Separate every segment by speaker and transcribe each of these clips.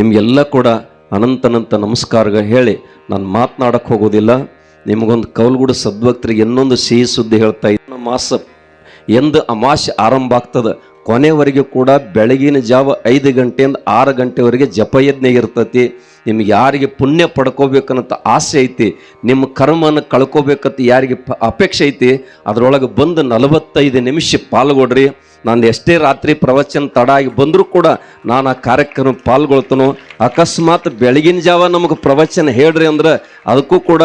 Speaker 1: ನಿಮಗೆಲ್ಲ ಕೂಡ ಅನಂತನಂತ ನಮಸ್ಕಾರ ಹೇಳಿ ನಾನು ಮಾತನಾಡಕ್ಕೆ ಹೋಗೋದಿಲ್ಲ. ನಿಮಗೊಂದು ಕೌಲ್ಗುಡ ಸದ್ಭಕ್ತರಿಗೆ ಇನ್ನೊಂದು ಸಿಹಿ ಸುದ್ದಿ ಹೇಳ್ತಾ ಇದ್ದ. ಮಾಸ ಎಂದು ಅಮಾಸೆ ಆರಂಭ ಆಗ್ತದೆ. ಕೊನೆವರೆಗೆ ಕೂಡ ಬೆಳಗಿನ ಜಾವ ಐದು ಗಂಟೆಯಿಂದ ಆರು ಗಂಟೆವರೆಗೆ ಜಪಯಜ್ಞ ಇರ್ತತಿ. ನಿಮ್ಗೆ ಯಾರಿಗೆ ಪುಣ್ಯ ಪಡ್ಕೋಬೇಕನ್ನಂತ ಆಸೆ ಐತಿ, ನಿಮ್ಮ ಕರ್ಮನ ಕಳ್ಕೋಬೇಕಂತ ಯಾರಿಗೆ ಅಪೇಕ್ಷೆ ಐತಿ, ಅದರೊಳಗೆ ಬಂದು ನಲವತ್ತೈದು ನಿಮಿಷ ಪಾಲ್ಗೊಡ್ರಿ. ನಾನು ಎಷ್ಟೇ ರಾತ್ರಿ ಪ್ರವಚನ ತಡ ಆಗಿ ಬಂದರೂ ಕೂಡ ನಾನು ಆ ಕಾರ್ಯಕ್ರಮ ಪಾಲ್ಗೊಳ್ತನೋ. ಅಕಸ್ಮಾತ್ ಬೆಳಗಿನ ಜಾವ ನಮಗೆ ಪ್ರವಚನ ಹೇಳ್ರಿ ಅಂದ್ರೆ ಅದಕ್ಕೂ ಕೂಡ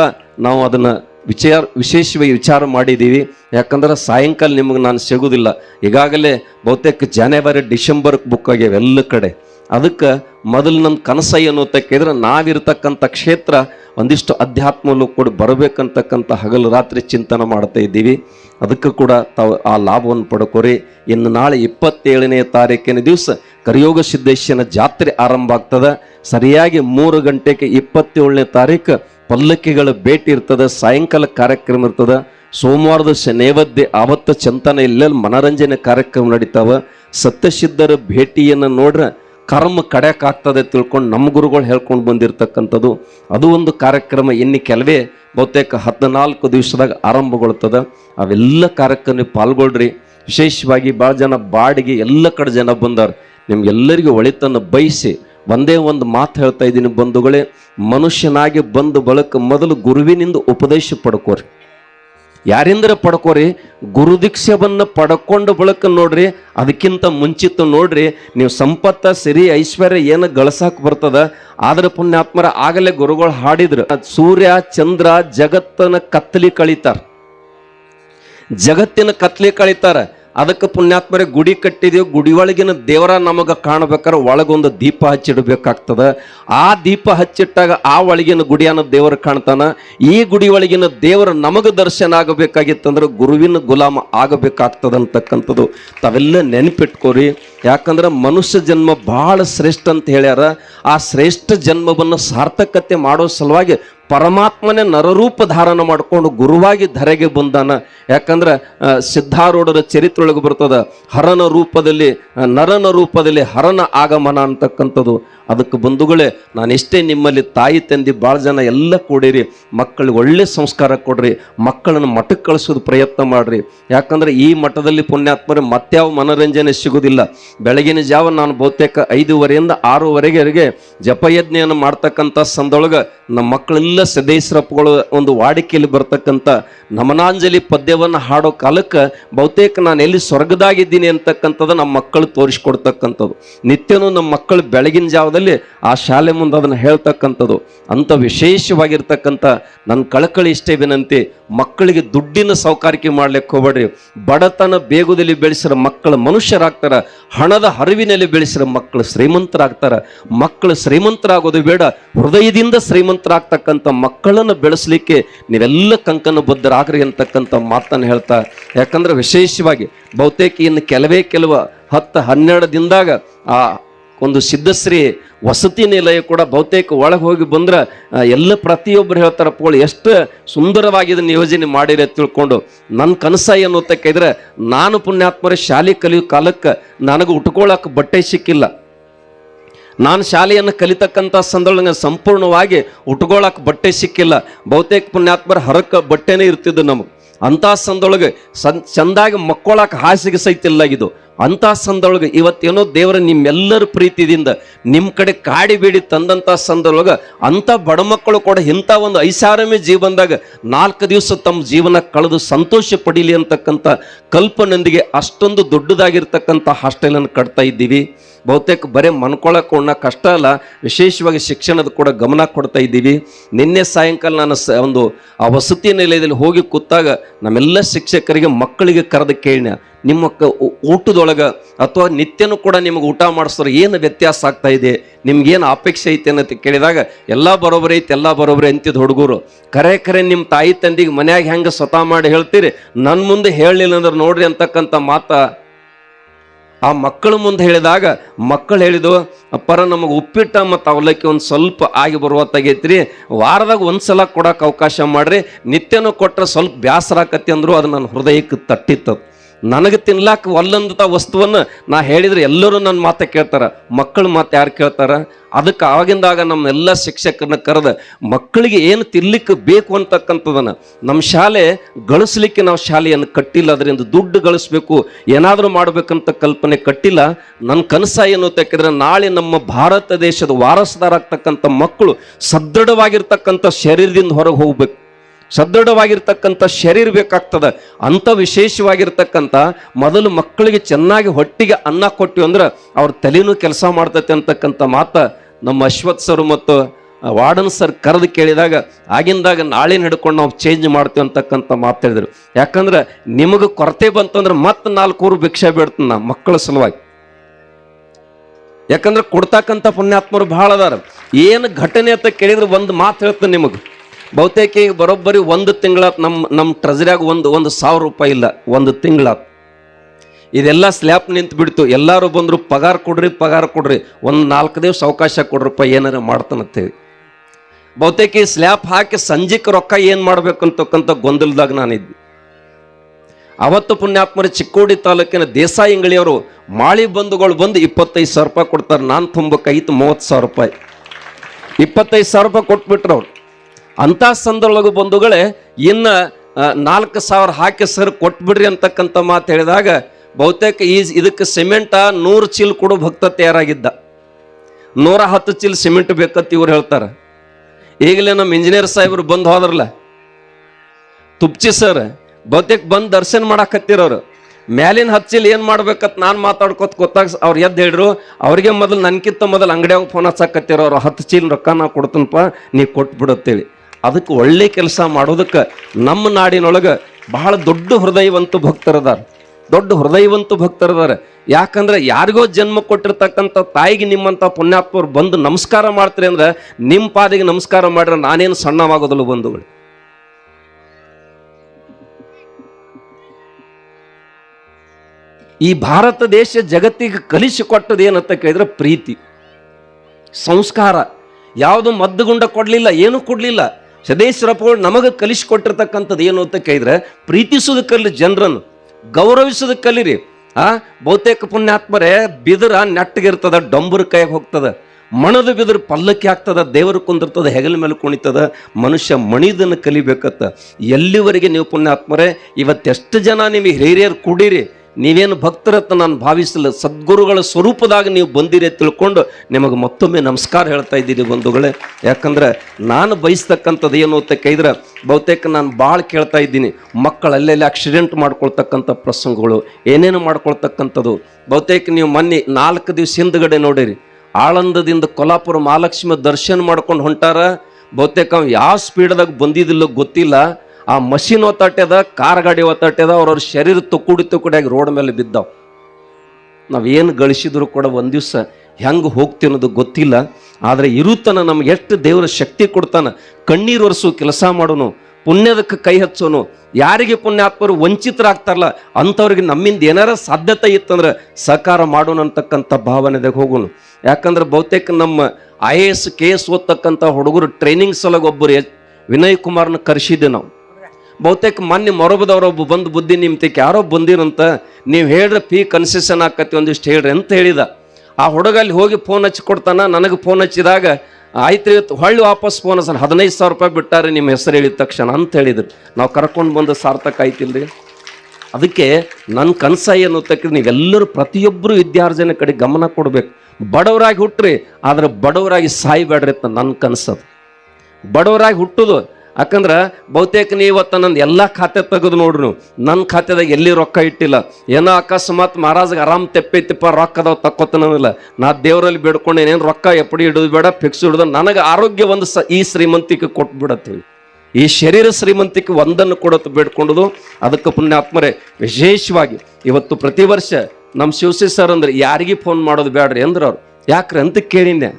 Speaker 1: ನಾವು ಅದನ್ನು ವಿಚಾರ, ವಿಶೇಷವಾಗಿ ವಿಚಾರ ಮಾಡಿದ್ದೀವಿ. ಯಾಕಂದ್ರೆ ಸಾಯಂಕಾಲ ನಿಮಗೆ ನಾನು ಸಿಗೋದಿಲ್ಲ. ಈಗಾಗಲೇ ಬಹುತೇಕ ಜನವರಿ ಡಿಸೆಂಬರ್ ಬುಕ್ ಆಗ್ಯಾವೆ ಎಲ್ಲ ಕಡೆ. ಅದಕ್ಕೆ ಮೊದಲು ನನ್ನ ಕನಸ ಏನು ನಾವಿರ್ತಕ್ಕಂಥ ಕ್ಷೇತ್ರ ಒಂದಿಷ್ಟು ಅಧ್ಯಾತ್ಮಲ್ಲೂ ಕೂಡ ಬರಬೇಕಂತಕ್ಕಂಥ ಹಗಲು ರಾತ್ರಿ ಚಿಂತನೆ ಮಾಡ್ತಾ ಇದ್ದೀವಿ. ಅದಕ್ಕೆ ಕೂಡ ತಾವು ಆ ಲಾಭವನ್ನು ಪಡ್ಕೋರಿ. ಇನ್ನು ನಾಳೆ ಇಪ್ಪತ್ತೇಳನೇ ತಾರೀಕಿನ ದಿವಸ ಕರಿಯೋಗ ಸಿದ್ದೇಶನ ಜಾತ್ರೆ ಆರಂಭ ಆಗ್ತದೆ. ಸರಿಯಾಗಿ ಮೂರು ಗಂಟೆಗೆ ಇಪ್ಪತ್ತೇಳನೇ ತಾರೀಕು ಪಲ್ಲಕ್ಕಿಗಳ ಭೇಟಿ ಇರ್ತದೆ, ಸಾಯಂಕಾಲ ಕಾರ್ಯಕ್ರಮ ಇರ್ತದೆ. ಸೋಮವಾರದ ನೈವೇದ್ಯ ಆವತ್ತು ಚಿಂತನೆ ಇಲ್ಲೆಲ್ಲ ಮನರಂಜನೆ ಕಾರ್ಯಕ್ರಮ ನಡೀತಾವೆ. ಸತ್ಯಸಿದ್ಧರ ಭೇಟಿಯನ್ನು ನೋಡ್ರೆ ಕರ್ಮ ಕಡೆಯಕ್ಕಾಗ್ತದೆ ತಿಳ್ಕೊಂಡು ನಮ್ಮ ಗುರುಗಳು ಹೇಳ್ಕೊಂಡು ಬಂದಿರತಕ್ಕಂಥದ್ದು, ಅದು ಒಂದು ಕಾರ್ಯಕ್ರಮ. ಇನ್ನು ಕೆಲವೇ ಬಹುತೇಕ ಹದಿನಾಲ್ಕು ದಿವಸದಾಗ ಆರಂಭಗೊಳ್ತದೆ. ಅವೆಲ್ಲ ಕಾರ್ಯಕ್ರಮ ನೀವು ಪಾಲ್ಗೊಳ್ರಿ. ವಿಶೇಷವಾಗಿ ಭಾಳ ಜನ ಬಾಡಿಗೆ ಎಲ್ಲ ಕಡೆ ಜನ ಬಂದಾರ. ನಿಮ್ಗೆಲ್ಲರಿಗೂ ಒಳಿತನ್ನು ಬಯಸಿ ಒಂದೇ ಒಂದು ಮಾತು ಹೇಳ್ತಾ ಇದ್ದೀನಿ ಬಂಧುಗಳೇ, ಮನುಷ್ಯನಾಗಿ ಬಂದು ಬಳಕ ಮೊದಲು ಗುರುವಿನಿಂದ ಉಪದೇಶ ಪಡ್ಕೋರಿ. ಯಾರಿಂದ್ರ ಪಡ್ಕೋರಿ? ಗುರುದೀಕ್ಷೆವನ್ನ ಪಡ್ಕೊಂಡು ಬಳಕ ನೋಡ್ರಿ, ಅದಕ್ಕಿಂತ ಮುಂಚಿತ ನೋಡ್ರಿ, ನೀವು ಸಂಪತ್ತ, ಸಿರಿ, ಐಶ್ವರ್ಯ ಏನು ಗಳಸಾಕ್ ಬರ್ತದ? ಆದ್ರೆ ಪುಣ್ಯಾತ್ಮರ ಆಗಲೇ ಗುರುಗಳು ಹಾಡಿದ್ರು, ಸೂರ್ಯ, ಚಂದ್ರ, ಜಗತ್ತನ ಕತ್ತಲಿ ಕಳಿತಾರ. ಜಗತ್ತಿನ ಕತ್ಲಿ ಕಳಿತಾರ. ಅದಕ್ಕೆ ಪುಣ್ಯಾತ್ಮರೇ ಗುಡಿ ಕಟ್ಟಿದೀವಿ ಗುಡಿ ಒಳಗಿನ ದೇವರ ನಮಗೆ ಕಾಣಬೇಕಾದ್ರೆ ಒಳಗೊಂದು ದೀಪ ಹಚ್ಚಿಡಬೇಕಾಗ್ತದ. ಆ ದೀಪ ಹಚ್ಚಿಟ್ಟಾಗ ಆ ಒಳಗಿನ ಗುಡಿಯನ್ನ ದೇವರು ಕಾಣ್ತಾನೆ. ಈ ಗುಡಿ ಒಳಗಿನ ದೇವರು ನಮಗೆ ದರ್ಶನ ಆಗಬೇಕಾಗಿತ್ತಂದ್ರೆ ಗುರುವಿನ ಗುಲಾಮ ಆಗಬೇಕಾಗ್ತದೆ ಅಂತಕ್ಕಂಥದ್ದು ತಾವೆಲ್ಲ ನೆನಪಿಟ್ಕೋರಿ. ಯಾಕಂದ್ರೆ ಮನುಷ್ಯ ಜನ್ಮ ಬಹಳ ಶ್ರೇಷ್ಠ ಅಂತ ಹೇಳ್ಯಾರ. ಆ ಶ್ರೇಷ್ಠ ಜನ್ಮವನ್ನು ಸಾರ್ಥಕತೆ ಮಾಡೋ ಸಲುವಾಗಿ ಪರಮಾತ್ಮನೇ ನರರೂಪ ಧಾರಣ ಮಾಡಿಕೊಂಡು ಗುರುವಾಗಿ ಧರೆಗೆ ಬಂದಾನ. ಯಾಕಂದ್ರೆ ಸಿದ್ಧಾರೂಢರ ಚರಿತ್ರೊಳಗೆ ಬರ್ತದ, ಹರನ ರೂಪದಲ್ಲಿ ನರನ ರೂಪದಲ್ಲಿ ಹರನ ಆಗಮನ ಅಂತಕ್ಕಂಥದ್ದು. ಅದಕ್ಕೆ ಬಂಧುಗಳೇ ನಾನು ಎಷ್ಟೇ ನಿಮ್ಮಲ್ಲಿ ತಾಯಿ ತಂದಿ ಭಾಳ ಜನ ಎಲ್ಲ ಕೂಡಿರಿ, ಮಕ್ಕಳಿಗೆ ಒಳ್ಳೆ ಸಂಸ್ಕಾರ ಕೊಡ್ರಿ, ಮಕ್ಕಳನ್ನು ಮಠಕ್ಕೆ ಕಳಿಸೋದು ಪ್ರಯತ್ನ ಮಾಡ್ರಿ. ಯಾಕಂದ್ರೆ, ಈ ಮಠದಲ್ಲಿ ಪುಣ್ಯಾತ್ಮರು ಮತ್ಯಾವ ಮನೋರಂಜನೆ ಸಿಗೋದಿಲ್ಲ. ಬೆಳಗಿನ ಜಾವ ನಾನು ಬಹುತೇಕ ಐದುವರೆಯಿಂದ ಆರೂವರೆಗೆ ಜಪಯಜ್ಞೆಯನ್ನು ಮಾಡ್ತಕ್ಕಂಥ ಸಂದೊಳಗೆ ನಮ್ಮ ಮಕ್ಕಳೆಲ್ಲ ಸದಸ್ಯರಪ್ಪಗಳು ಒಂದು ವಾಡಿಕೆಯಲ್ಲಿ ಬರ್ತಕ್ಕಂಥ ನಮನಾಂಜಲಿ ಪದ್ಯವನ್ನು ಹಾಡೋ ಕಾಲಕ್ಕೆ ಬಹುತೇಕ ನಾನು ಎಲ್ಲಿ ಸ್ವರ್ಗದಾಗಿದ್ದೀನಿ ಅಂತಕ್ಕಂಥದ್ದು ನಮ್ಮ ಮಕ್ಕಳು ತೋರಿಸ್ಕೊಡ್ತಕ್ಕಂಥದ್ದು. ನಿತ್ಯನೂ ನಮ್ಮ ಮಕ್ಕಳು ಬೆಳಗಿನ ಜಾವದಲ್ಲಿ ಆ ಶಾಲೆ ಮುಂದೆ ಅದನ್ನು ಹೇಳ್ತಕ್ಕಂಥದ್ದು. ಅಂಥ ವಿಶೇಷವಾಗಿರ್ತಕ್ಕಂಥ ನನ್ನ ಕಳಕಳಿ ಇಷ್ಟೇ ವಿನಂತಿ, ಮಕ್ಕಳಿಗೆ ದುಡ್ಡಿನ ಸೌಕಾರಿಕೆ ಮಾಡ್ಲಿಕ್ಕೆ ಹೋಗ್ಬೇಡ್ರಿ. ಬಡತನ ಬೇಗುದಲ್ಲಿ ಬೆಳೆಸಿರೋ ಮಕ್ಕಳು ಮನುಷ್ಯರಾಗ್ತಾರೆ, ಹಣದ ಹರಿವಿನಲ್ಲಿ ಬೆಳೆಸಿರೋ ಮಕ್ಕಳು ಶ್ರೀಮಂತರಾಗ್ತಾರ. ಮಕ್ಕಳು ಶ್ರೀಮಂತರಾಗೋದು ಬೇಡ, ಹೃದಯದಿಂದ ಶ್ರೀಮಂತರಾಗ್ತಕ್ಕಂಥ ಮಕ್ಕಳನ್ನು ಬೆಳೆಸಲಿಕ್ಕೆ ನೀವೆಲ್ಲ ಕಂಕಣ ಬದ್ಧರಾಗ್ರಿ ಅಂತಕ್ಕಂಥ ಮಾತನ್ನು ಹೇಳ್ತಾ, ಯಾಕಂದ್ರೆ ವಿಶೇಷವಾಗಿ ಬಹುತೇಕ ಇನ್ನು ಕೆಲವೇ ಕೆಲವು ಹತ್ತು ಹನ್ನೆರಡು ದಿನದಾಗ ಆ ಒಂದು ಸಿದ್ಧಶ್ರೀ ವಸತಿ ನಿಲಯ ಕೂಡ ಬಹುತೇಕ ಒಳಗೆ ಹೋಗಿ ಬಂದ್ರೆ ಎಲ್ಲ ಪ್ರತಿಯೊಬ್ಬರು ಹೇಳ್ತಾರಪ್ಪ ಎಷ್ಟು ಸುಂದರವಾಗಿ ಇದನ್ನು ಯೋಜನೆ ಮಾಡಿರಿ ತಿಳ್ಕೊಂಡು ನನ್ನ ಕನಸ ಏನು ಓದ್ತಕ್ಕಿದ್ರೆ ನಾನು ಪುಣ್ಯಾತ್ಮರ ಶಾಲೆ ಕಲಿಯೋ ಕಾಲಕ್ಕೆ ನನಗೆ ಉಟ್ಕೊಳ್ಳೋಕೆ ಬಟ್ಟೆ ಸಿಕ್ಕಿಲ್ಲ. ನಾನು ಶಾಲೆಯನ್ನು ಕಲಿತಕ್ಕಂಥ ಸಂದರ್ಭ ಸಂಪೂರ್ಣವಾಗಿ ಉಟ್ಕೊಳ್ಳೋಕೆ ಬಟ್ಟೆ ಸಿಕ್ಕಿಲ್ಲ. ಬಹುತೇಕ ಪುಣ್ಯಾತ್ಮರ ಹರಕ ಬಟ್ಟೆನೇ ಇರ್ತಿದ್ದು ನಮಗೆ. ಅಂಥ ಸಂದೊಳಗೆ ಸನ್, ಚಂದಾಗಿ ಮಕ್ಕೊಳಕ್ಕೆ ಹಾಸಿಗೆ ಸಹಿತ ಇಲ್ಲ ಇದು. ಅಂಥ ಸಂದೊಳಗೆ ಇವತ್ತೇನೋ ದೇವರ ನಿಮ್ಮೆಲ್ಲರ ಪ್ರೀತಿದಿಂದ ನಿಮ್ಮ ಕಡೆ ಕಾಡಿ ಬೇಡಿ ತಂದಂಥ ಸಂದೊಳಗೆ ಅಂಥ ಬಡ ಮಕ್ಕಳು ಕೂಡ ಇಂಥ ಒಂದು ಐಷಾರಾಮಿ ಜೀವನದಾಗ ನಾಲ್ಕು ದಿವಸ ತಮ್ಮ ಜೀವನ ಕಳೆದು ಸಂತೋಷ ಪಡೀಲಿ ಅಂತಕ್ಕಂಥ ಕಲ್ಪನೊಂದಿಗೆ ಅಷ್ಟೊಂದು ದೊಡ್ಡದಾಗಿರ್ತಕ್ಕಂಥ ಹಾಸ್ಟೆಲನ್ನು ಕಟ್ತಾ ಇದ್ದೀವಿ. ಬಹುತೇಕ ಬರೀ ಮನ್ಕೊಳಕ್ಕೆ ಉಣ್ಣ ಕಷ್ಟ ಅಲ್ಲ, ವಿಶೇಷವಾಗಿ ಶಿಕ್ಷಣದ ಕೂಡ ಗಮನ ಕೊಡ್ತಾ ಇದ್ದೀವಿ. ನಿನ್ನೆ ಸಾಯಂಕಾಲ ನಾನು ಸ, ಒಂದು, ಆ ವಸತಿ ನಿಲಯದಲ್ಲಿ ಹೋಗಿ ಕೂತಾಗ ನಮ್ಮೆಲ್ಲ ಶಿಕ್ಷಕರಿಗೆ ಮಕ್ಕಳಿಗೆ ಕರೆದು ಕೇಳಿನ, ನಿಮ್ಮ ಕ ಊಟದೊಳಗೆ ಅಥವಾ ನಿತ್ಯನೂ ಕೂಡ ನಿಮಗೆ ಊಟ ಮಾಡಿಸಿದ್ರೆ ಏನು ವ್ಯತ್ಯಾಸ ಆಗ್ತಾ ಇದೆ, ನಿಮ್ಗೇನು ಅಪೇಕ್ಷೆ ಐತೆ ಅಂತ ಕೇಳಿದಾಗ, ಎಲ್ಲ ಬರೋಬ್ಬರಿ ಐತೆ, ಎಲ್ಲ ಬರೋಬ್ಬರಿ ಅಂತಿದ್ದು ಹುಡುಗರು, ಕರೆ ಕರೆ ನಿಮ್ಮ ತಾಯಿ ತಂದಿಗೆ ಮನ್ಯಾಗ ಹೆಂಗೆ ಸ್ವತಃ ಮಾಡಿ ಹೇಳ್ತೀರಿ ನನ್ನ ಮುಂದೆ ಹೇಳಲಿಲ್ಲ ಅಂದ್ರೆ ನೋಡ್ರಿ ಅಂತಕ್ಕಂಥ ಮಾತ ಆ ಮಕ್ಕಳ ಮುಂದೆ ಹೇಳಿದಾಗ ಮಕ್ಕಳು ಹೇಳಿದ್ವು ಅಪ್ಪರ ನಮಗೆ ಉಪ್ಪಿಟ್ಟ ಮತ್ತು ಅವಲಕ್ಕಿ ಒಂದು ಸ್ವಲ್ಪ ಆಗಿ ಬರುವತ್ತಾಗೈತ್ರಿ ವಾರದಾಗ ಒಂದು ಸಲ ಕೊಡೋಕೆ ಅವಕಾಶ ಮಾಡಿರಿ, ನಿತ್ಯನೂ ಕೊಟ್ಟರೆ ಸ್ವಲ್ಪ ಬ್ಯಾಸರ ಆಕತಿ ಅಂದರು ಅದು ನನ್ನ ಹೃದಯಕ್ಕೆ ತಟ್ಟಿತ್ತದು ನನಗೆ ತಿನ್ಲಾಕ ಒಲ್ಲಂತ ವಸ್ತುವನ್ನು ನಾ ಹೇಳಿದ್ರೆ ಎಲ್ಲರೂ ನನ್ನ ಮಾತು ಕೇಳ್ತಾರೆ. ಮಕ್ಕಳು ಮಾತು ಯಾರು ಕೇಳ್ತಾರ? ಅದಕ್ಕೆ ಆವಾಗಿಂದಾಗ ನಮ್ಮ ಎಲ್ಲ ಶಿಕ್ಷಕರನ್ನ ಕರೆದ ಮಕ್ಕಳಿಗೆ ಏನು ತಿನ್ಲಿಕ್ಕೆ ಬೇಕು ಅಂತಕ್ಕಂಥದ್ದನ್ನು ನಮ್ಮ ಶಾಲೆ ಗಳಿಸ್ಲಿಕ್ಕೆ ನಾವು ಶಾಲೆಯನ್ನು ಕಟ್ಟಿಲ್ಲ, ಅದರಿಂದ ದುಡ್ಡು ಗಳಿಸ್ಬೇಕು, ಏನಾದರೂ ಮಾಡಬೇಕಂತ ಕಲ್ಪನೆ ಕಟ್ಟಿಲ್ಲ. ನನ್ನ ಕನಸ ಏನು ತೆಕ್ಕಿದ್ರೆ ನಾಳೆ ನಮ್ಮ ಭಾರತ ದೇಶದ ವಾರಸದಾರಾಗ್ತಕ್ಕಂಥ ಮಕ್ಕಳು ಸದೃಢವಾಗಿರ್ತಕ್ಕಂಥ ಶರೀರದಿಂದ ಹೊರಗೆ ಹೋಗ್ಬೇಕು. ಸದೃಢವಾಗಿರ್ತಕ್ಕಂಥ ಶರೀರ ಬೇಕಾಗ್ತದೆ, ಅಂಥ ವಿಶೇಷವಾಗಿರ್ತಕ್ಕಂಥ ಮೊದಲು ಮಕ್ಕಳಿಗೆ ಚೆನ್ನಾಗಿ ಹೊಟ್ಟಿಗೆ ಅನ್ನ ಕೊಟ್ಟು ಅಂದ್ರೆ ಅವ್ರ ತಲೆನೂ ಕೆಲಸ ಮಾಡ್ತೈತೆ ಅಂತಕ್ಕಂಥ ಮಾತು ನಮ್ಮ ಅಶ್ವಥ್ ಸರ್ ಮತ್ತು ವಾರ್ಡನ್ ಸರ್ ಕರೆದು ಕೇಳಿದಾಗ, ಆಗಿಂದಾಗ ನಾಳೆ ಹಿಡ್ಕೊಂಡು ನಾವು ಚೇಂಜ್ ಮಾಡ್ತೀವಿ ಅಂತಕ್ಕಂಥ ಮಾತು ಹೇಳಿದ್ರು. ಯಾಕಂದ್ರೆ ನಿಮಗೆ ಕೊರತೆ ಬಂತಂದ್ರೆ ಮತ್ತೆ ನಾಲ್ಕೂರು ಭಿಕ್ಷೆ ಬೇಡ್ತೀನಿ ನಾ ಮಕ್ಕಳ ಸಲುವಾಗಿ. ಯಾಕಂದ್ರೆ ಕೊಡ್ತಕ್ಕಂಥ ಪುಣ್ಯಾತ್ಮರು ಭಾಳ ಅದಾರ. ಏನು ಘಟನೆ ಅಂತ ಕೇಳಿದ್ರೆ ಒಂದು ಮಾತು ಹೇಳ್ತೇನೆ ನಿಮಗೆ. ಬಹುತೇಕ ಈಗ ಬರೋಬ್ಬರಿ ಒಂದು ತಿಂಗಳ ನಮ್ಮ ನಮ್ಮ ಟ್ರೆಜರಿಯಾಗ ಒಂದು ಒಂದು ಸಾವಿರ ರೂಪಾಯಿ ಇಲ್ಲ, ಒಂದು ತಿಂಗಳ. ಇದೆಲ್ಲ ಸ್ಲ್ಯಾಪ್ ನಿಂತು ಬಿಡ್ತು. ಎಲ್ಲರೂ ಬಂದರು ಪಗಾರ ಕೊಡ್ರಿ ಪಗಾರ ಕೊಡ್ರಿ. ಒಂದು ನಾಲ್ಕು ದಿವಸ ಅವಕಾಶ ಕೊಡ್ರಪ್ಪ ಏನಾರು ಮಾಡ್ತಾನತ್ತೇವೆ ಬಹುತೇಕ ಈ ಸ್ಲ್ಯಾಪ್ ಹಾಕಿ ಸಂಜೆಗೆ ರೊಕ್ಕ ಏನು ಮಾಡಬೇಕು ಅಂತಕ್ಕಂಥ ಗೊಂದಲದಾಗ ನಾನಿದ್ದೆ. ಅವತ್ತು ಪುಣ್ಯಾತ್ಮರ ಚಿಕ್ಕೋಡಿ ತಾಲೂಕಿನ ದೇಸಾಯಿ ಇಂಗಳಿಯವರು ಮಾಳಿ ಬಂಧುಗಳು ಬಂದು ಇಪ್ಪತ್ತೈದು ಸಾವಿರ ರೂಪಾಯಿ ಕೊಡ್ತಾರೆ. ನಾನು ತುಂಬಕ್ಕೈತು ಮೂವತ್ತು ಸಾವಿರ ರೂಪಾಯಿ. ಇಪ್ಪತ್ತೈದು ಸಾವಿರ ರೂಪಾಯಿ ಕೊಟ್ಬಿಟ್ರು ಅವ್ರು. ಅಂಥ ಸಂದರ್ಭ ಬಂಧುಗಳೇ, ಇನ್ನು ನಾಲ್ಕು ಸಾವಿರ ಹಾಕಿ ಸರ್ ಕೊಟ್ಬಿಡ್ರಿ ಅಂತಕ್ಕಂಥ ಮಾತು ಹೇಳಿದಾಗ, ಬಹುತೇಕ ಈ ಇದಕ್ಕೆ ಸಿಮೆಂಟ ನೂರು ಚೀಲ ಕೊಡೋ ಭಕ್ತ ತಯಾರಾಗಿದ್ದ. ನೂರ ಹತ್ತು ಚೀಲ ಸಿಮೆಂಟ್ ಬೇಕಂತ ಇವ್ರು ಹೇಳ್ತಾರೆ. ಈಗಲೇ ನಮ್ಮ ಇಂಜಿನಿಯರ್ ಸಾಹೇಬರು ಬಂದು ಹೋದ್ರಲ್ಲ, ತುಪ್ಚಿ ಸರ್, ಬಹುತೇಕ ಬಂದು ದರ್ಶನ ಮಾಡಾಕತ್ತಿರೋರು. ಮ್ಯಾಲಿನ ಹಚ್ಚಿಲ್ ಏನು ಮಾಡ್ಬೇಕಂತ ನಾನು ಮಾತಾಡ್ಕೊತ ಗೊತ್ತಾಗ ಅವ್ರು ಎದ್ದು ಹೇಳಿದ್ರು, ಅವ್ರಿಗೆ ಮೊದಲು ನನ್ಕಿಂತ ಮೊದಲು ಅಂಗಡಿಯಾಗ ಫೋನ್ ಹಚ್ಚಾಕತ್ತಿರೋರು, ಹತ್ತು ಚೀಲ ರೊಕ್ಕ ನಾ ಕೊಡ್ತನಪ್ಪ, ನೀ ಕೊಟ್ಬಿಡತ್ತೇಳಿ ಅದಕ್ಕೆ ಒಳ್ಳೆ ಕೆಲಸ ಮಾಡೋದಕ್ಕೆ ನಮ್ಮ ನಾಡಿನೊಳಗೆ ಬಹಳ ದೊಡ್ಡ ಹೃದಯವಂತ ಭಕ್ತರದಾರ ದೊಡ್ಡ ಹೃದಯವಂತ ಭಕ್ತರದಾರ ಯಾಕಂದ್ರೆ ಯಾರಿಗೋ ಜನ್ಮ ಕೊಟ್ಟಿರ್ತಕ್ಕಂಥ ತಾಯಿಗೆ ನಿಮ್ಮಂಥ ಪುಣ್ಯಾತ್ಮರು ಬಂದು ನಮಸ್ಕಾರ ಮಾಡ್ತೀರಿ ಅಂದ್ರೆ ನಿಮ್ಮ ಪಾದಿಗೆ ನಮಸ್ಕಾರ ಮಾಡ್ರೆ ನಾನೇನು ಸಣ್ಣವಾಗೋದಿಲ್ಲ ಬಂಧುಗಳು. ಈ ಭಾರತ ದೇಶ ಜಗತ್ತಿಗೆ ಕಲಿಸಿಕೊಟ್ಟದ್ದು ಏನಂತ ಕೇಳಿದ್ರೆ ಪ್ರೀತಿ, ಸಂಸ್ಕಾರ. ಯಾವುದು ಮದ್ದುಗುಂಡ ಕೊಡಲಿಲ್ಲ, ಏನೂ ಕೊಡಲಿಲ್ಲ. ಸದೇಶ್ವರಪ್ಪಗಳು ನಮಗೆ ಕಲಿಸಿಕೊಟ್ಟಿರ್ತಕ್ಕಂಥದ್ದು ಏನು ಅಂತ ಕೇಳಿದ್ರೆ ಪ್ರೀತಿಸೋದು ಕಲಿ ಜನರನ್ನು ಗೌರವಿಸೋದು ಕಲೀರಿ ಆ, ಬಹುತೇಕ ಪುಣ್ಯಾತ್ಮರೇ, ಬಿದಿರ ನೆಟ್ಟಗಿರ್ತದ, ಡೊಂಬರ ಕೈಗೆ ಹೋಗ್ತದೆ, ಮಣದ ಬಿದಿರು ಪಲ್ಲಕ್ಕಿ ಆಗ್ತದ ದೇವರು ಕುಂದಿರ್ತದ, ಹೆಗಲ ಮೇಲೆ ಕುಣಿತದ, ಮನುಷ್ಯ ಮಣಿದನ್ನು ಕಲಿಬೇಕತ್ತ. ಎಲ್ಲಿವರೆಗೆ ನೀವು ಪುಣ್ಯಾತ್ಮರೇ, ಇವತ್ತೆಷ್ಟು ಜನ ನಿಮಗೆ ಹಿರಿಯರು ಕೂಡಿರಿ. ನೀವೇನು ಭಕ್ತರತ್ತ ನಾನು ಭಾವಿಸಲು ಸದ್ಗುರುಗಳ ಸ್ವರೂಪದಾಗ ನೀವು ಬಂದಿರೇ ತಿಳ್ಕೊಂಡು ನಿಮಗೆ ಮತ್ತೊಮ್ಮೆ ನಮಸ್ಕಾರ ಹೇಳ್ತಾ ಇದ್ದೀರಿ ಬಂಧುಗಳೇ. ಯಾಕಂದ್ರೆ ನಾನು ಬಯಸ್ತಕ್ಕಂಥದ್ದು ಏನು ಅಂತ ಕೈದ್ರೆ ಬಹುತೇಕ ನಾನು ಭಾಳ ಕೇಳ್ತಾ ಇದ್ದೀನಿ. ಮಕ್ಕಳು ಅಲ್ಲೆಲ್ಲಿ ಆಕ್ಸಿಡೆಂಟ್ ಮಾಡ್ಕೊಳ್ತಕ್ಕಂಥ ಪ್ರಸಂಗಗಳು, ಏನೇನು ಮಾಡ್ಕೊಳ್ತಕ್ಕಂಥದ್ದು. ಬಹುತೇಕ ನೀವು ಮೊನ್ನೆ ನಾಲ್ಕು ದಿವಸ ಹಿಂದ್ಗಡೆ ನೋಡಿರಿ. ಆಳಂದದಿಂದ ಕೊಲ್ಲಾಪುರ ಮಹಾಲಕ್ಷ್ಮಿ ದರ್ಶನ ಮಾಡ್ಕೊಂಡು ಹೊಂಟಾರ. ಬಹುತೇಕ ಯಾವ ಸ್ಪೀಡ್ದಾಗ ಬಂದಿದ್ದಿಲ್ಲ ಗೊತ್ತಿಲ್ಲ. ಆ ಮಷಿನ್ ಒತ್ತಟ್ಟದ, ಕಾರ್ ಗಾಡಿ ಒತ್ತಟ್ಟದ, ಅವ್ರವ್ರ ಶರೀರ ತುಕ್ಕುಡಿ ತುಕ್ಕುಡಿಯಾಗಿ ರೋಡ್ ಮೇಲೆ ಬಿದ್ದಾವ್. ನಾವೇನು ಗಳಿಸಿದ್ರು ಕೂಡ ಒಂದು ದಿವಸ ಹೆಂಗೆ ಹೋಗ್ತೀವಿ ಅನ್ನೋದು ಗೊತ್ತಿಲ್ಲ. ಆದರೆ ಇರುತ್ತನ ನಮ್ಗೆ ಎಷ್ಟು ದೇವರ ಶಕ್ತಿ ಕೊಡ್ತಾನೆ, ಕಣ್ಣೀರು ಒರೆಸು, ಕೆಲಸ ಮಾಡೋನು, ಪುಣ್ಯದಕ್ಕೆ ಕೈ ಹಚ್ಚೋನು, ಯಾರಿಗೆ ಪುಣ್ಯಾತ್ಮರು ವಂಚಿತರಾಗ್ತಾರಲ್ಲ, ಅಂಥವ್ರಿಗೆ ನಮ್ಮಿಂದ ಏನಾರ ಸಾಧ್ಯತೆ ಇತ್ತಂದ್ರೆ ಸಹಕಾರ ಮಾಡೋಣ ಅಂತಕ್ಕಂಥ ಭಾವನೆದಾಗ ಹೋಗೋನು. ಯಾಕಂದ್ರೆ ಬಹುತೇಕ ನಮ್ಮ I A S K A ಓದ್ತಕ್ಕಂಥ ಹುಡುಗರು ಟ್ರೈನಿಂಗ್ ಸಲಗ ಒಬ್ಬರು ವಿನಯ್ ಕುಮಾರ್ನ ಕರೆಸಿದ್ದೆ ನಾವು. ಬಹುತೇಕ ಮೊನ್ನೆ ಮೊರಬದವರೊಬ್ಬ ಬಂದು ಬುದ್ಧಿ ನಿಮ್ತಕ್ಕೆ ಯಾರೋ ಬಂದಿರಂತ, ನೀವು ಹೇಳ್ರೆ ಫೀ ಕನ್ಸೆಷನ್ ಆಕತಿ ಒಂದಿಷ್ಟು ಹೇಳ್ರಿ ಅಂತ ಹೇಳಿದ. ಆ ಹುಡುಗ ಅಲ್ಲಿ ಹೋಗಿ ಫೋನ್ ಹಚ್ಚಿ ಕೊಡ್ತಾನ, ನನಗೆ ಫೋನ್ ಹಚ್ಚಿದಾಗ ಆಯ್ತು ಇವತ್ತು ಹೊಳ್ಳಿ ವಾಪಸ್ ಫೋನ್ ಸರ್ ಹದಿನೈದು ಸಾವಿರ ರೂಪಾಯಿ ಬಿಟ್ಟಾರೆ ನಿಮ್ಮ ಹೆಸರು ಹೇಳಿದ ತಕ್ಷಣ ಅಂತ ಹೇಳಿದ್ರು. ನಾವು ಕರ್ಕೊಂಡು ಬಂದು ಸಾರ್ಥಕ ಆಯ್ತಿಲ್ರಿ? ಅದಕ್ಕೆ ನನ್ನ ಕನಸ ಏನು ನೀವು ನೀವೆಲ್ಲರೂ ಪ್ರತಿಯೊಬ್ಬರು ವಿದ್ಯಾರ್ಜನೆ ಕಡೆ ಗಮನ ಕೊಡಬೇಕು. ಬಡವರಾಗಿ ಹುಟ್ಟ್ರಿ ಆದರೆ ಬಡವರಾಗಿ ಸಾಯ್ಬೇಡ್ರಿ ಅಂತ ನನ್ನ ಕನಸದು. ಬಡವರಾಗಿ ಹುಟ್ಟುದು ಯಾಕಂದ್ರೆ ಬಹುತೇಕ ನೀವು ಇವತ್ತು ನನ್ನ ಎಲ್ಲ ಖಾತೆ ತೆಗೆದು ನೋಡ್ರಿ. ನನ್ನ ಖಾತೆದಾಗ ಎಲ್ಲಿ ರೊಕ್ಕ ಇಟ್ಟಿಲ್ಲ. ಏನೋ ಅಕಸ್ಮಾತ್ ಮಹಾರಾಜ್ಗೆ ಆರಾಮ್ ತೆಪ್ಪೈತಿಪ್ಪ ರೊಕ್ಕ ಅದಾವ ತಕ್ಕೋತನಿಲ್ಲ ನಾ ದೇವರಲ್ಲಿ ಬೇಡ್ಕೊಂಡು ಏನೇನು ರೊಕ್ಕ ಎಪ್ಪಡಿ ಇಡೋದು ಬೇಡ ಫಿಕ್ಸ್ ಇಡೋದು ನನಗೆ ಆರೋಗ್ಯ ಒಂದು ಸ ಈ ಶ್ರೀಮಂತಿಕೆ ಕೊಟ್ಬಿಡತ್ತೀವಿ ಈ ಶರೀರ ಶ್ರೀಮಂತಿಕೆ ಒಂದನ್ನು ಕೊಡೋದು ಬೇಡ್ಕೊಂಡುದು. ಅದಕ್ಕೆ ಪುಣ್ಯಾತ್ಮರೇ, ವಿಶೇಷವಾಗಿ ಇವತ್ತು ಪ್ರತಿ ವರ್ಷ ನಮ್ಮ ಶಿವಸಿ ಸರ್ ಅಂದ್ರೆ ಯಾರಿಗೆ ಫೋನ್ ಮಾಡೋದು ಬೇಡ್ರಿ ಅಂದ್ರೆ ಅವ್ರು ಯಾಕ್ರಿ ಅಂತ ಕೇಳಿದ್ದೆ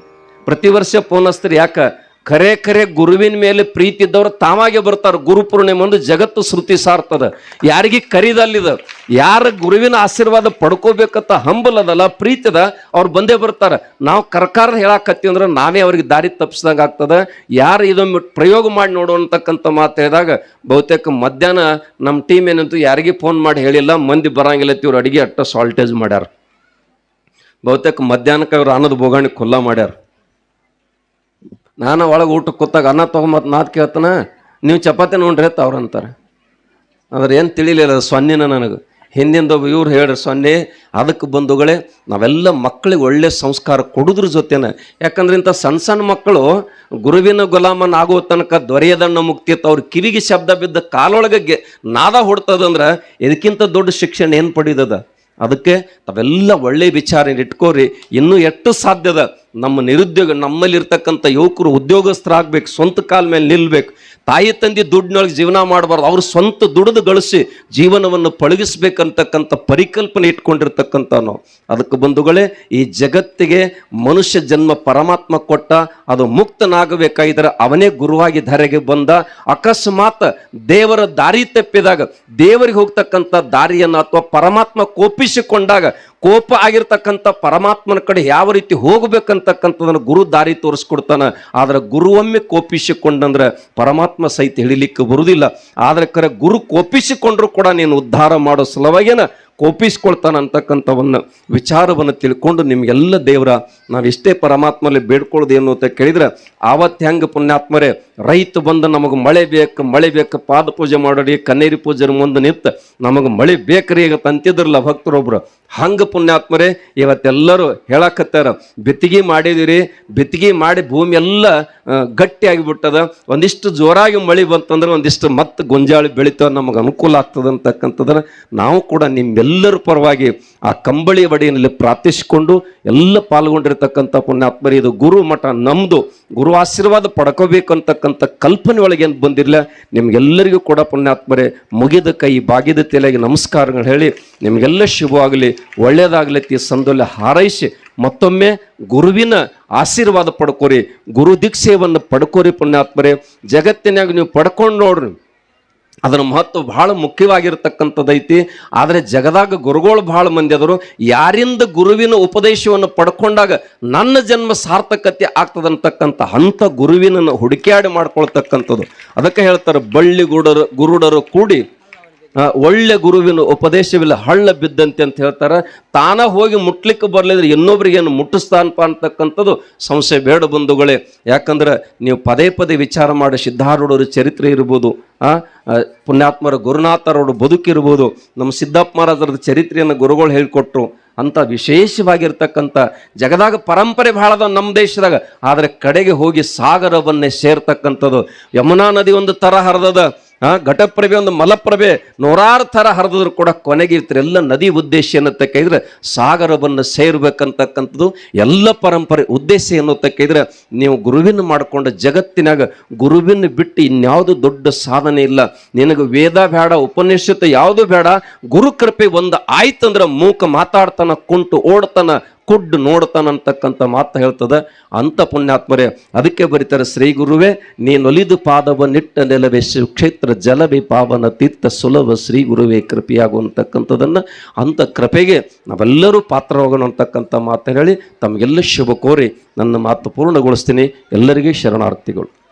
Speaker 1: ಪ್ರತಿ ವರ್ಷ ಫೋನ್ ಹಚ್ತಾರೆ ಯಾಕೆ? ಖರೆ ಖರೆ ಗುರುವಿನ ಮೇಲೆ ಪ್ರೀತಿ ಇದ್ದವರು ತಾವಾಗೆ ಬರ್ತಾರೆ. ಗುರು ಪೂರ್ಣಿಮೆ ಒಂದು ಜಗತ್ತು ಶ್ರುತಿ ಸಾರ್ತದ. ಯಾರಿಗೆ ಕರಿದಲ್ಲಿದ, ಯಾರ ಗುರುವಿನ ಆಶೀರ್ವಾದ ಪಡ್ಕೋಬೇಕಂತ ಹಂಬಲದಲ್ಲ ಪ್ರೀತಿದ ಅವ್ರು ಬಂದೇ ಬರ್ತಾರೆ. ನಾವು ಕರ್ಕಾರ ಹೇಳಾಕತ್ತಿ ಅಂದ್ರೆ ನಾವೇ ಅವ್ರಿಗೆ ದಾರಿ ತಪ್ಪಿಸ್ದಂಗೆ ಆಗ್ತದ. ಯಾರು ಇದೊಮ್ಮೆ ಪ್ರಯೋಗ ಮಾಡಿ ನೋಡು ಅಂತಕ್ಕಂಥ ಮಾತು ಹೇಳಿದಾಗ, ಬಹುತೇಕ ಮಧ್ಯಾಹ್ನ ನಮ್ಮ ಟೀಮ್ ಏನಂತೂ, ಯಾರಿಗೆ ಫೋನ್ ಮಾಡಿ ಹೇಳಿಲ್ಲ, ಮಂದಿ ಬರಂಗಿಲ್ಲ ಇವ್ರು ಅಡಿಗೆ ಅಟ್ಟ ಸಾಲ್ಟೇಜ್ ಮಾಡ್ಯಾರ. ಬಹುತೇಕ ಮಧ್ಯಾಹ್ನಕ್ಕೆ ಅವ್ರು ಅನ್ನದ ಬೋಗಾಣಿ ಖುಲ್ಲಾ ಮಾಡ್ಯಾರ. ನಾನು ಒಳಗೆ ಊಟಕ್ಕೆ ಕೂತಾಗ ಅನ್ನ ತೊಗೊಂಬತ್ತು ಮಾತು ಕೇಳ್ತಾನೆ, ನೀವು ಚಪಾತಿ ನೋಡ್ರಿ ಅಂತ ಅವ್ರು ಅಂತಾರೆ. ಅಂದ್ರೆ ಏನು ತಿಳಿಲಿಲ್ಲ ಸೊನ್ನಿನ ನನಗೆ. ಹಿಂದಿಂದ ಇವ್ರು ಹೇಳ್ರಿ ಸೊನ್ನೆ ಅದಕ್ಕೆ ಬಂಧುಗಳೇ, ನಾವೆಲ್ಲ ಮಕ್ಕಳಿಗೆ ಒಳ್ಳೆಯ ಸಂಸ್ಕಾರ ಕೊಡೋದ್ರ ಜೊತೆನ. ಯಾಕಂದ್ರೆ ಇಂಥ ಸಣ್ಣ ಸಣ್ಣ ಮಕ್ಕಳು ಗುರುವಿನ ಗುಲಾಮನ ಆಗೋ ತನಕ ದೊರೆಯದಣ್ಣ ಮುಕ್ತಿ ಅಂತ ಅವ್ರ ಕಿವಿಗೆ ಶಬ್ದ ಬಿದ್ದ ಕಾಲೊಳಗೆ ನಾದ ಹೊಡ್ತದಂದ್ರೆ ಇದಕ್ಕಿಂತ ದೊಡ್ಡ ಶಿಕ್ಷಣ ಏನು ಪಡೀದದ ಅದಕ್ಕೆ ತಾವೆಲ್ಲ ಒಳ್ಳೆ ವಿಚಾರ ಇಟ್ಕೋರಿ. ಇನ್ನೂ ಎಷ್ಟು ಸಾಧ್ಯದ ನಮ್ಮ ನಿರುದ್ಯೋಗ ನಮ್ಮಲ್ಲಿರ್ತಕ್ಕಂಥ ಯುವಕರು ಉದ್ಯೋಗಸ್ಥರಾಗಬೇಕು, ಸ್ವಂತ ಕಾಲ ಮೇಲೆ ನಿಲ್ಲಬೇಕು ತಾಯಿ ತಂದೆ ದುಡ್ಡಿನೊಳಗೆ ಜೀವನ ಮಾಡಬಾರ್ದು. ಅವ್ರು ಸ್ವಂತ ದುಡಿದು ಗಳಿಸಿ ಜೀವನವನ್ನು ಪಳಗಿಸ್ಬೇಕಂತಕ್ಕಂಥ ಪರಿಕಲ್ಪನೆ ಇಟ್ಕೊಂಡಿರ್ತಕ್ಕಂಥ ನಾವು. ಅದಕ್ಕೆ ಬಂಧುಗಳೇ, ಈ ಜಗತ್ತಿಗೆ ಮನುಷ್ಯ ಜನ್ಮ ಪರಮಾತ್ಮ ಕೊಟ್ಟ, ಅದು ಮುಕ್ತನಾಗಬೇಕಾಗಿದ್ದರೆ ಅವನೇ ಗುರುವಾಗಿ ಧರೆಗೆ ಬಂದ, ಅಕಸ್ಮಾತ್ ದೇವರ ದಾರಿ ತಪ್ಪಿದಾಗ, ದೇವರಿಗೆ ಹೋಗ್ತಕ್ಕಂಥ ದಾರಿಯನ್ನು ಅಥವಾ ಪರಮಾತ್ಮ ಕೋಪಿಸಿಕೊಂಡಾಗ ಕೋಪ ಆಗಿರ್ತಕ್ಕಂಥ ಪರಮಾತ್ಮನ ಕಡೆ ಯಾವ ರೀತಿ ಹೋಗ್ಬೇಕಂತಕ್ಕಂಥದನ್ನು ಗುರು ದಾರಿ ತೋರಿಸ್ಕೊಡ್ತಾನ, ಆದ್ರೆ ಒಮ್ಮೆ ಕೋಪಿಸಿಕೊಂಡಂದ್ರೆ ಪರಮಾತ್ಮ ಸಹಿತ ಹಿಡಿಲಿಕ್ಕೆ ಬರುವುದಿಲ್ಲ ಆದರೆ ಕರೆ ಗುರು ಕೋಪಿಸಿಕೊಂಡ್ರೂ ಕೂಡ ನೀನು ಉದ್ಧಾರ ಮಾಡೋ ಸಲುವಾಗೇನ? ಕೋಪಿಸ್ಕೊಳ್ತಾನ ಅಂತಕ್ಕಂಥವನ್ನ ವಿಚಾರವನ್ನು ತಿಳ್ಕೊಂಡು ನಿಮಗೆಲ್ಲ ದೇವರ ಇಷ್ಟೇ ಪರಮಾತ್ಮಲ್ಲಿ ಬೇಡ್ಕೊಳ್ಳೋದು ಏನು ಅಂತ ಕೇಳಿದ್ರೆ ಆವತ್ತು ಹೆಂಗೆ ಪುಣ್ಯಾತ್ಮರೇ, ರೈತ ಬಂದು ನಮಗೆ ಮಳೆ ಬೇಕು ಮಳೆ ಬೇಕು, ಪಾದ ಪೂಜೆ ಮಾಡೋರಿ, ಕನ್ನೇರಿ ಪೂಜೆ ಮುಂದೆ ನಿಂತು ನಮಗೆ ಮಳೆ ಬೇಕ್ರಿ ಈಗ ತಂತಿದ್ರಲ್ಲ ಭಕ್ತರೊಬ್ಬರು ಹಂಗೆ ಪುಣ್ಯಾತ್ಮರೇ, ಇವತ್ತೆಲ್ಲರೂ ಹೇಳಕತ್ತಾರ, ಬಿತ್ತಿಗೆ ಮಾಡಿದಿರಿ, ಬಿತ್ತಿಗೆ ಮಾಡಿ ಭೂಮಿ ಎಲ್ಲ ಗಟ್ಟಿಯಾಗಿ ಗಟ್ಟಿ ಆಗಿಬಿಟ್ಟದ, ಒಂದಿಷ್ಟು ಜೋರಾಗಿ ಮಳೆ ಬಂತಂದ್ರೆ ಒಂದಿಷ್ಟು ಮತ್ತೆ ಗೊಂಜಾಳ ಬೆಳಿತಾವ ನಮಗೆ ಅನುಕೂಲ ಆಗ್ತದೆ ಅಂತಕ್ಕಂಥದ್ರೆ ನಾವು ಕೂಡ ನಿಮ್ಮೆಲ್ಲರ ಪರವಾಗಿ ಆ ಕಂಬಳಿ ಒಡೆಯಲ್ಲಿ ಪ್ರಾರ್ಥಿಸಿಕೊಂಡು ಎಲ್ಲ ಪಾಲ್ಗೊಂಡಿರ್ತಕ್ಕಂಥ ಪುಣ್ಯಾತ್ಮರಿ, ಇದು ಗುರು ಮಠ ನಮ್ಮದು ಗುರು ಆಶೀರ್ವಾದ ಪಡ್ಕೋಬೇಕು ಅಂತಕ್ಕಂಥ ಕಲ್ಪನೆ ಒಳಗೆ ಏನು ಬಂದಿರಲಿಲ್ಲ. ನಿಮಗೆಲ್ಲರಿಗೂ ಕೂಡ ಪುಣ್ಯಾತ್ಮರೇ, ಮುಗಿದ ಕೈ, ಬಾಗಿದ ತಲೆಗೆ ನಮಸ್ಕಾರಗಳು ಹೇಳಿ ನಿಮಗೆಲ್ಲ ಶುಭವಾಗಲಿ. ಒಳ್ಳೆಯದಾಗಲಿ ಈ ಸಂದೋಲ್ಯ ಹಾರೈಸಿ ಮತ್ತೊಮ್ಮೆ ಗುರುವಿನ ಆಶೀರ್ವಾದ ಪಡ್ಕೋರಿ, ಗುರು ದೀಕ್ಷೆಯನ್ನು ಪಡ್ಕೋರಿ ಪುಣ್ಯಾತ್ಮರೇ. ಜಗತ್ತಿನಾಗ ನೀವು ಪಡ್ಕೊಂಡು ನೋಡ್ರಿ. ಅದರ ಮಹತ್ವ ಬಹಳ ಮುಖ್ಯವಾಗಿರತಕ್ಕಂಥದ್ದೈತಿ. ಆದರೆ ಜಗದಾಗ ಗುರುಗಳು ಬಹಳ ಮಂದಿ ಅದರು ಯಾರಿಂದ ಗುರುವಿನ ಉಪದೇಶವನ್ನು ಪಡ್ಕೊಂಡಾಗ ನನ್ನ ಜನ್ಮ ಸಾರ್ಥಕತೆ ಆಗ್ತದಂತಕ್ಕಂಥ ಅಂಥ ಗುರುವಿನ ಹುಡುಕಾಡಿ ಮಾಡ್ಕೊಳ್ತಕ್ಕಂಥದ್ದು. ಅದಕ್ಕೆ ಹೇಳ್ತಾರೆ ಬಳ್ಳಿ ಗುಡರು ಗುರುಡರು ಕೂಡಿ ಒಳ್ಳೆ ಗುರುವಿನ ಉಪದೇಶವಿಲ್ಲ, ಹಳ್ಳ ಬಿದ್ದಂತೆ ಅಂತ ಹೇಳ್ತಾರೆ. ತಾನ ಹೋಗಿ ಮುಟ್ಲಿಕ್ಕೆ ಬರಲಿದ್ರೆ ಇನ್ನೊಬ್ರಿಗೆ ಏನು ಮುಟ್ಟಿಸ್ತಾನಪ್ಪ ಅಂತಕ್ಕಂಥದ್ದು ಸಂಶಯ ಬೇಡ ಬಂಧುಗಳೇ. ಯಾಕಂದ್ರೆ ನೀವು ಪದೇ ಪದೇ ವಿಚಾರ ಮಾಡಿ ಸಿದ್ಧಾರೂಢರ ಚರಿತ್ರೆ ಇರ್ಬೋದು, ಆ ಪುಣ್ಯಾತ್ಮರ ಗುರುನಾಥರವರು ಬದುಕಿರ್ಬೋದು ನಮ್ಮ ಸಿದ್ದಪ್ಪ ಮಹಾರಾಜರದ ಚರಿತ್ರೆಯನ್ನು ಗುರುಗಳು ಹೇಳಿಕೊಟ್ರು ಅಂತ ವಿಶೇಷವಾಗಿರ್ತಕ್ಕಂಥ ಜಗದಾಗ ಪರಂಪರೆ ಅದಾವ ನಮ್ಮ ದೇಶದಾಗ, ಆದರೆ ಕಡೆಗೆ ಹೋಗಿ ಸಾಗರವನ್ನೇ ಸೇರ್ತಕ್ಕಂಥದ್ದು. ಯಮುನಾ ನದಿ ಒಂದು ತರ ಹರಿದದ ಆ, ಘಟಪ್ರಭೆ ಒಂದು ಮಲಪ್ರಭೆ. ನೂರಾರು ಥರ ಹರಿದ್ರು ಕೂಡ ಕೊನೆಗೆ ಇರ್ತಾರೆ. ನದಿ ಉದ್ದೇಶ ಏನಂತ ಕೇಳಿದ್ರೆ ಸಾಗರವನ್ನು ಸೇರ್ಬೇಕಂತಕ್ಕಂಥದ್ದು, ಎಲ್ಲ ಪರಂಪರೆ ಉದ್ದೇಶ ಏನಂತ ಇದ್ರೆ ನೀವು ಗುರುವಿನ ಮಾಡ್ಕೊಂಡ ಜಗತ್ತಿನಾಗ ಗುರುವಿನ ಬಿಟ್ಟು ಇನ್ಯಾವುದು ದೊಡ್ಡ ಸಾಧನೆ ಇಲ್ಲ. ನಿನಗೆ ವೇದ ಬೇಡ ಉಪನಿಷತ್ ಯಾವುದು ಬೇಡ. ಗುರು ಕೃಪೆ ಒಂದು ಆಯ್ತಂದ್ರೆ ಮೂಕ ಮಾತಾಡ್ತಾನ, ಕುಂಟು ಓಡ್ತಾನ ಕುಡ್ಡು ನೋಡ್ತಾನಂತಕ್ಕಂಥ ಮಾತು ಹೇಳ್ತದ. ಅಂತ ಪುಣ್ಯಾತ್ಮರೇ, ಅದಕ್ಕೆ ಬರೀತಾರೆ, ಶ್ರೀ ಗುರುವೇ ನೀನೊಲಿದು ಪಾದವ ನಿಟ್ಟ ನೆಲವೇ ಕ್ಷೇತ್ರ ಜಲವೇ, ಪಾವನ ತೀರ್ಥ ಸುಲಭ, ಶ್ರೀ ಗುರುವೇ ಕೃಪೆಯಾಗುವಂತಕ್ಕಂಥದ್ದನ್ನು ಅಂಥ ಕೃಪೆಗೆ ನಾವೆಲ್ಲರೂ ಪಾತ್ರವಾಗೋಣ ಅಂತಕ್ಕಂಥ ಮಾತು ಹೇಳಿ ತಮಗೆಲ್ಲ ಶುಭ ಕೋರಿ ನನ್ನ ಮಾತು ಪೂರ್ಣಗೊಳಿಸ್ತೀನಿ. ಎಲ್ಲರಿಗೂ ಶರಣಾರ್ಥಿಗಳು.